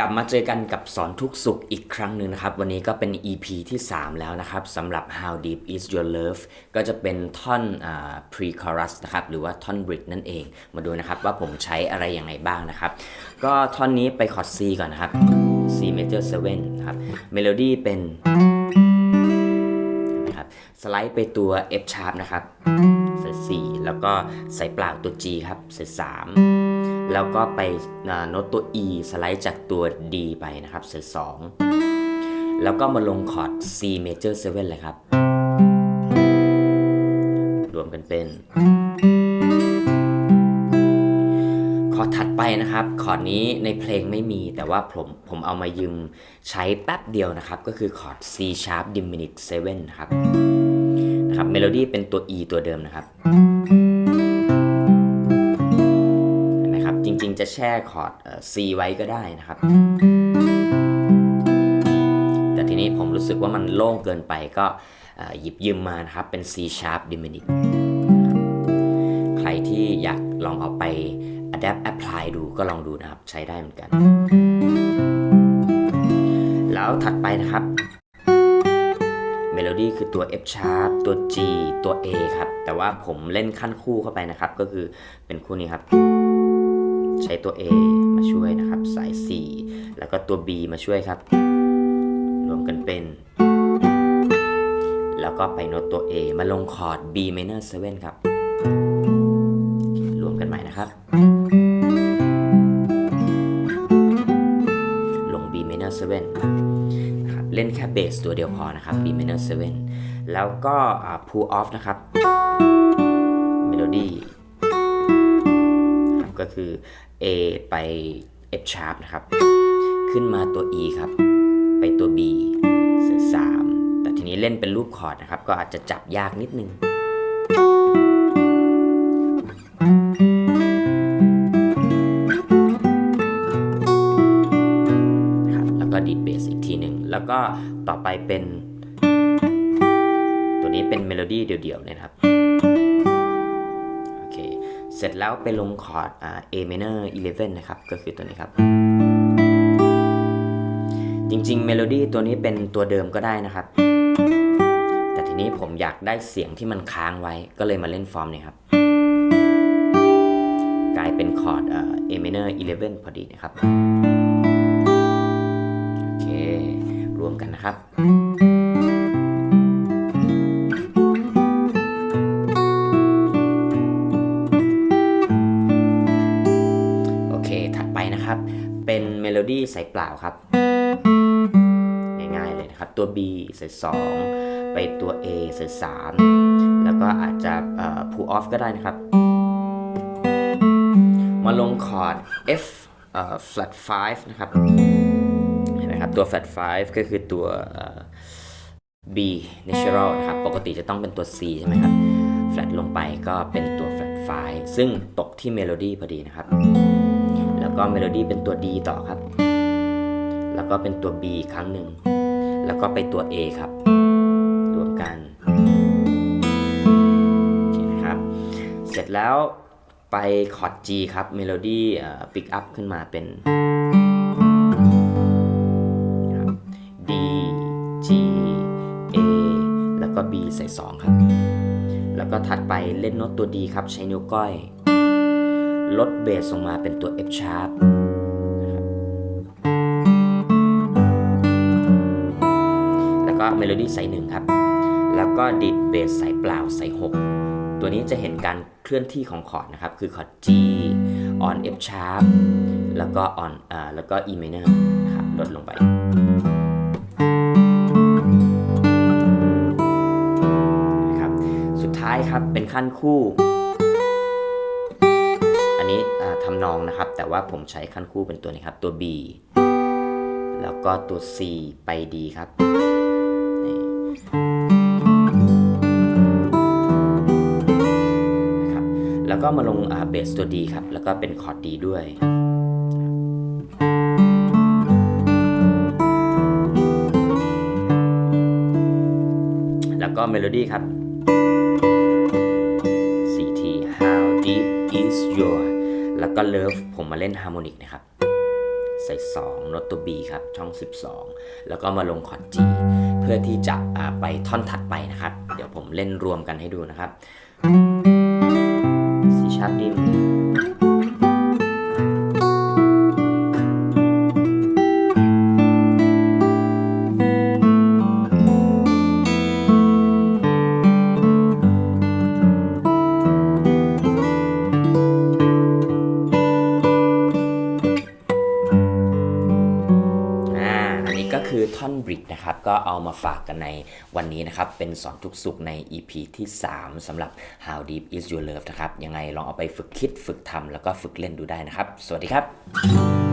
กลับมาเจอกันกับสอนทุกสุขอีกครั้งหนึ่งนะครับ วันนี้ก็เป็น EP ที่ 3 แล้วนะครับสำหรับ How Deep Is Your Love ก็จะเป็นท่อน pre-chorus นะครับ หรือว่าท่อน bridge นั่นเอง มาดูนะครับว่าผมใช้อะไรยังไงบ้างนะครับ ก็ท่อนนี้ไปคอร์ด C ก่อนนะครับ C major 7นะครับเมโลดี้เป็นนะครับสไลด์ไปตัว F sharp นะครับเศษ4แล้วก็ใส่เปล่าตัว G ครับเศษ3 แล้วก็ไปโน้ตตัว E สไลด์จากตัว D ไปนะครับเศษ2แล้วก็มาลงคอร์ด C major 7 เลยครับ รวมกันเป็น คอร์ดถัดไปนะครับ คอร์ดนี้ในเพลงไม่มีแต่ว่าผมผมเอามายืมใช้แป๊บเดียวนะครับ ก็คือคอร์ด C sharp diminished 7 นะครับนะครับเมโลดี้เป็นตัว E ตัวเดิมนะครับ จะแช่คอร์ด C ไว้ก็ได้นะครับ แต่ทีนี้ผมรู้สึกว่ามันโล่งเกินไปก็หยิบยืมมานะครับ เป็น C sharp diminished ใครที่อยากลองเอาไป adapt apply ดูก็ลองดูนะครับ ใช้ได้เหมือนกัน แล้วถัดไปนะครับเมโลดี้คือตัว F sharp ตัว G ตัว A ครับ แต่ว่าผมเล่นขั้นคู่เข้าไปนะครับ ก็คือเป็นคู่นี้ครับ ใช้ตัว A มาช่วยนะครับ สาย C แล้วก็ตัว B มาช่วยครับ รวมกันเป็น แล้วก็ไปโน้ตตัว A มาลงคอร์ด B minor 7 ครับ รวมกันใหม่นะครับ ลง B minor 7นะครับเล่นแค่เบสตัวเดียวพอนะครับ B minor 7แล้วก็ pull off นะครับ melody นะครับก็ คือ A ไป F sharp นะครับ ขึ้นมาตัว E ครับ ไปตัว B สือ3แต่ทีนี้เล่นเป็นรูปคอร์ดนะครับ ก็อาจจะจับยากนิดนึง นะครับ แล้วก็ดีดเบสอีกทีหนึ่ง แล้วก็ต่อไปเป็น ตัวนี้เป็นเมโลดี้เดี่ยวๆเลยนะครับ เสร็จแล้วไปลงคอร์ดอ่า A minor 11 นะครับ ก็คือตัวนี้ครับ จริงๆ เมโลดี้ตัวนี้เป็นตัวเดิมก็ได้นะครับ แต่ทีนี้ผมอยากได้เสียงที่มันค้างไว้ ก็เลยมาเล่นฟอร์มนี้ครับ กลายเป็นคอร์ดเอ่อ A minor 11 พอดีนะครับ โอเค รวมกันนะครับ นะครับ เป็นเมโลดี้ใส่เปล่าครับ ง่ายๆเลยนะครับ ตัว B ใส่2ไปตัว A ใส่3แล้วก็อาจจะเอ่อ pull off ก็ได้นะครับ มาลงคอร์ด F flat 5 นะครับเห็นไหมครับ ตัว flat 5 ก็คือตัว B natural นะครับ ปกติจะต้องเป็นตัว C ใช่ไหมครับ flat ลงไปก็เป็นตัว flat 5 ซึ่งตกที่เมโลดี้พอดีนะครับ ก็เมโลดี้เป็นตัว D ต่อครับ แล้วก็เป็นตัว B อีกครั้งหนึ่ง แล้วก็ไปตัว A ครับ รวมกันโอเคนะครับ เสร็จแล้วไปคอร์ด G ครับ เมโลดี้ปิกอัพขึ้นมาเป็น D G A แล้วก็ B ใส่ 2 ครับ แล้วก็ถัดไปเล่นโน้ตตัว D ครับ ใช้นิ้วก้อย ลดเบสลงมาเป็นตัว F sharp นะครับแล้วก็เมโลดี้ใส่หนึ่งครับ แล้วก็ดิดเบสใส่เปล่าใส่6ตัวนี้จะเห็นการเคลื่อนที่ของคอร์ดนะครับ คือคอร์ด G on F sharp แล้วก็ on อ่าแล้วก็ E minor นะครับลดลงไปนะครับสุดท้ายครับเป็นขั้นคู่ นนี้อ่าทำนองนะครับ แต่ว่าผมใช้ขั้นคู่เป็นตัวนี้ครับ ตัว B แล้วก็ตัว C ไป D ครับนี่นะครับ แล้วก็มาลงเบสตัว D ครับ แล้วก็เป็นคอร์ด D ด้วยแล้วก็เมโลดี้ครับ CT How deep is your แล้วก็เลิฟผมมาเล่นฮาร์โมนิกนะครับ ใส่2โน้ตตัวบีครับ ช่อง 12 แล้วก็มาลงคอร์ด G เพื่อที่จะไปท่อนถัดไปนะครับ เดี๋ยวผมเล่นรวมกันให้ดูนะครับ C sharp D คือท่อนบริดนะครับก็เอามาฝากกันในวันนี้นะครับเป็นสอนทุกสุขใน EP ที่ 3สำหรับ How Deep Is Your Love นะครับยังไงลองเอาไปฝึกคิดฝึกทำแล้วก็ฝึกเล่นดูได้นะครับ สวัสดีครับ